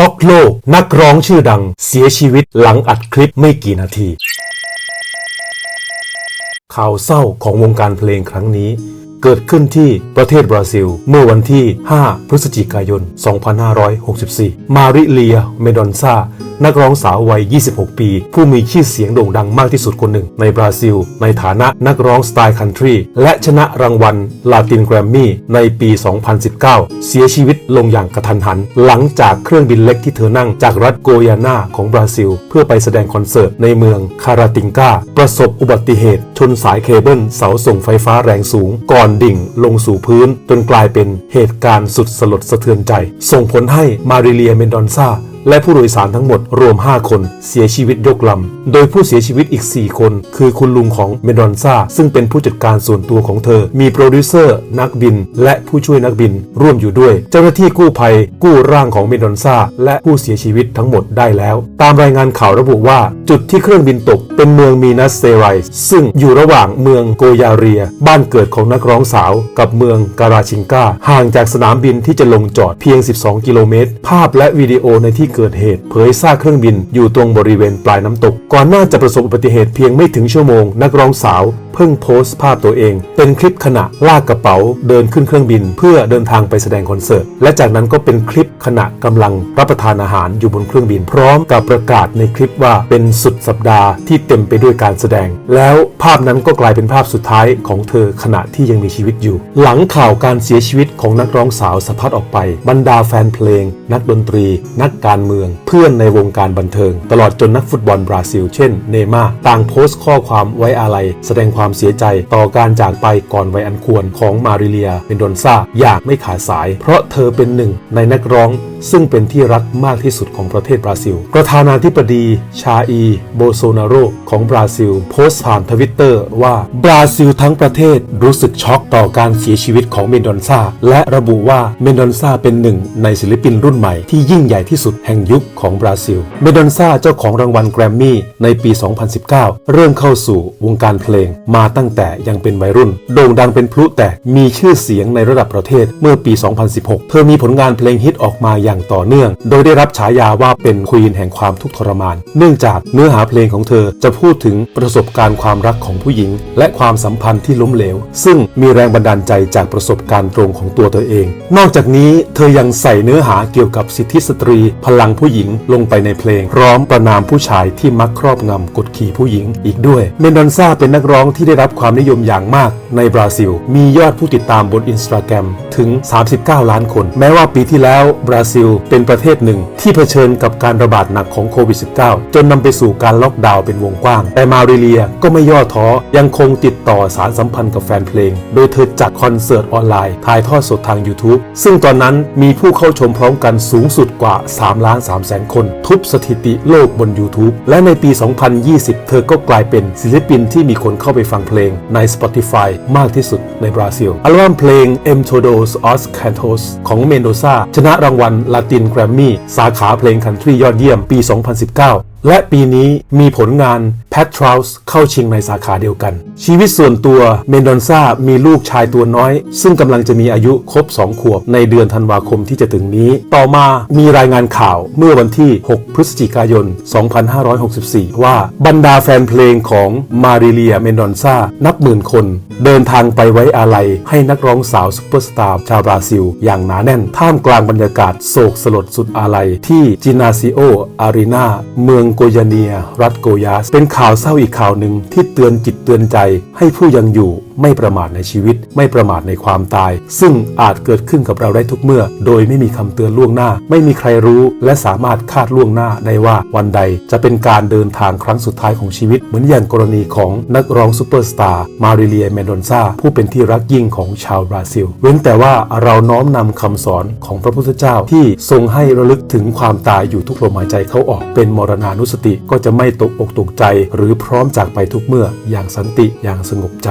ช็อกโลก นักร้องชื่อดัง เสียชีวิตหลังอัดคลิปไม่กี่นาที ข่าวเศร้าของวงการเพลงครั้งนี้ เกิดขึ้นที่ประเทศบราซิล เมื่อวันที่ 5 พฤศจิกายน 2564 มาริเลีย เมดอนซา นักร้องสาววัย 26 ปี ผู้มีชื่อเสียงโด่งดังมากที่สุดคนหนึ่ง ในบราซิล ในฐานะนักร้องสไตล์คันทรีและชนะรางวัลลาตินแกรมมี่ในปี 2019 เสียชีวิตลงอย่างกระทันหัน หลังจากเครื่องบินเล็กที่เธอนั่งจากรัฐโกยาน่าของบราซิล เพื่อไปแสดงคอนเสิร์ตในเมืองคาราติงกาประสบอุบัติเหตุ ชนสายเคเบิลเสาส่งไฟฟ้าแรงสูง ก่อนดิ่งลงสู่พื้น จนกลายเป็นเหตุการณ์สุดสลดสะเทือนใจ ส่งผลให้มาริเลียเมนดอนซา และผู้โดยสารทั้งหมดรวม 5 คนเสียชีวิตยกลำ โดยผู้เสียชีวิตอีก 4 คน คือคุณลุงของเมดอนซาซึ่งเป็นผู้จัดการส่วนตัวของเธอ มีโปรดิวเซอร์ นักบิน และผู้ช่วยนักบินร่วมอยู่ด้วย เจ้าหน้าที่กู้ภัย กู้ร่างของเมดอนซาและผู้เสียชีวิตทั้งหมดได้แล้ว ตามรายงานข่าวระบุว่า จุดที่เครื่องบินตกเป็นเมืองมีนัสเซไรส์ซึ่งอยู่ระหว่างเมืองโกยาเรีย บ้านเกิดของนักร้องสาว กับเมืองการาชิงกาห่างจากสนามบินที่จะลงจอดเพียง 12 กิโลเมตร ภาพและวิดีโอในที่เกิดเหตุ เผยซากเครื่องบินอยู่ตรงบริเวณปลายน้ำตก ก่อนหน้าจะประสบอุบัติเหตุเพียงไม่ถึงชั่วโมง นักร้องสาว พิ่งโพสต์ภาพตัวเอง เป็นคลิปขณะลากกระเป๋าเดินขึ้นเครื่องบิน เพื่อเดินทางไปแสดงคอนเสิร์ต และจากนั้นก็เป็นคลิปขณะกำลังรับประทานอาหารอยู่บนเครื่องบิน พร้อมกับประกาศในคลิปว่าเป็นสุดสัปดาห์ที่เต็มไปด้วยการแสดง แล้วภาพนั้นก็กลายเป็นภาพสุดท้ายของเธอขณะที่ยังมีชีวิตอยู่ หลังข่าวการเสียชีวิตของนักร้องสาวสะพัดออกไป บรรดาแฟนเพลง นักดนตรี นักการเมือง เพื่อนในวงการบันเทิง ตลอดจนนักฟุตบอลบราซิล เช่นเนย์ม่าร์ต่างโพสต์ข้อความไว้อาลัยแสดงความความเสียใจต่อการจากไปก่อนวัยอันควรของมาริเลียเปนโดนซาอย่างไม่ขาดสาย เพราะเธอเป็นหนึ่งในนักร้องซึ่งเป็นที่รักมากที่สุดของประเทศบราซิล ประธานาธิบดีชาอี โบโซนาโรของบราซิล โพสต์ผ่านทวิตเตอร์ว่าบราซิลทั้งประเทศรู้สึกช็อกต่อการเสียชีวิตของเมนดอนซาและระบุว่าเมนดอนซาเป็นหนึ่งในศิลปินรุ่นใหม่ที่ยิ่งใหญ่ที่สุดแห่งยุคของบราซิล เมนดอนซาเจ้าของรางวัลแกรมมี่ในปี 2019 เริ่มเข้าสู่วงการเพลงมาตั้งแต่ยังเป็นวัยรุ่น โด่งดังเป็นพลุแตกมีชื่อเสียงในระดับประเทศเมื่อปี 2016 เธอมีผลงานเพลงฮิตออกมาอย่างต่อเนื่อง โดยได้รับฉายาว่าเป็นควีนแห่งความทุกข์ทรมาน เนื่องจากเนื้อหาเพลงของเธอจะพูดถึงประสบการณ์ความรักของผู้หญิง และความสัมพันธ์ที่ล้มเหลว ซึ่งมีแรงบันดาลใจจากประสบการณ์ตรงของตัวเธอเอง นอกจากนี้เธอยังใส่เนื้อหาเกี่ยวกับสิทธิสตรี พลังผู้หญิงลงไปในเพลง พร้อมประนามผู้ชายที่มักครอบงำกดขี่ผู้หญิงอีกด้วย เมนดอนซาเป็นนักร้องที่ได้รับความนิยมอย่างมากในบราซิล มียอดผู้ติดตามบนอินสตาแกรมถึง 39 ล้านคน แม้ว่าปีที่แล้วบราซิลเป็นประเทศหนึ่งที่เผชิญกับการระบาดหนักของโควิด -19 จนนำไปสู่การล็อกดาวน์เป็นวงกว้าง แต่มาริเลียก็ไม่ย่อท้อ ยังคงติดต่อสารสัมพันธ์กับแฟนเพลง โดยเธอจัดคอนเสิร์ตออนไลน์ถ่ายทอดสดทาง YouTube ซึ่งตอนนั้นมีผู้เข้าชมพร้อมกันสูงสุดกว่า 3 ล้าน3แสนคน ทุบสถิติโลกบน YouTube และในปี 2020 เธอก็กลายเป็นศิลปินที่มีคนเข้าไปฟังเพลงใน Spotify มากที่สุดในบราซิล อัลบั้มเพลง M Todos os Cantos ของเมนโดซาชนะรางวัลลาตินแกรมมี่สาขาเพลงคันทรียอดเยี่ยมปี 2019และปีนี้มีผลงาน Pat t r o u s เข้าชิงในสาขาเดียวกัน ชีวิตส่วนตัวเมนดอนซามีลูกชายตัวน้อย ซึ่งกำลังจะมีอายุครบ 2 ขวบในเดือนธันวาคมที่จะถึงนี้ ต่อมามีรายงานข่าวเมื่อวันที่ 6 พฤศจิกายน 2564 ว่าบรรดาแฟนเพลงของมาริเลียเมนดอนซานับหมื่นคน เดินทางไปไว้อาลัยให้นักร้องสาวซุปเปอร์สตาร์ชาวบราซิล อย่างหนาแน่นท่ามกลางบรรยากาศโศกสลดสุดอาลัยที่จินาซิโออารีนาเมืองโกยาเนีย รัฐโกยาส เป็นข่าวเศร้าอีกข่าวหนึ่งที่เตือนจิตเตือนใจให้ผู้ยังอยู่ ไม่ประมาทในชีวิต ไม่ประมาทในความตาย ซึ่งอาจเกิดขึ้นกับเราได้ทุกเมื่อ โดยไม่มีคำเตือนล่วงหน้า ไม่มีใครรู้ และสามารถคาดล่วงหน้าได้ว่าวันใดจะเป็นการเดินทางครั้งสุดท้ายของชีวิต เหมือนอย่างกรณีของนักร้องซูเปอร์สตาร์มาริเลียเมนโดนซาผู้เป็นที่รักยิ่งของชาวบราซิล เว้นแต่ว่าเราน้อมนำคำสอนของพระพุทธเจ้าที่ทรงให้ระลึกถึงความตายอยู่ทุกลมหายใจเข้าออก เป็นมรณานุสติก็จะไม่ตกอกตกใจ หรือพร้อมจากไปทุกเมื่ออย่างสันติอย่างสงบใจ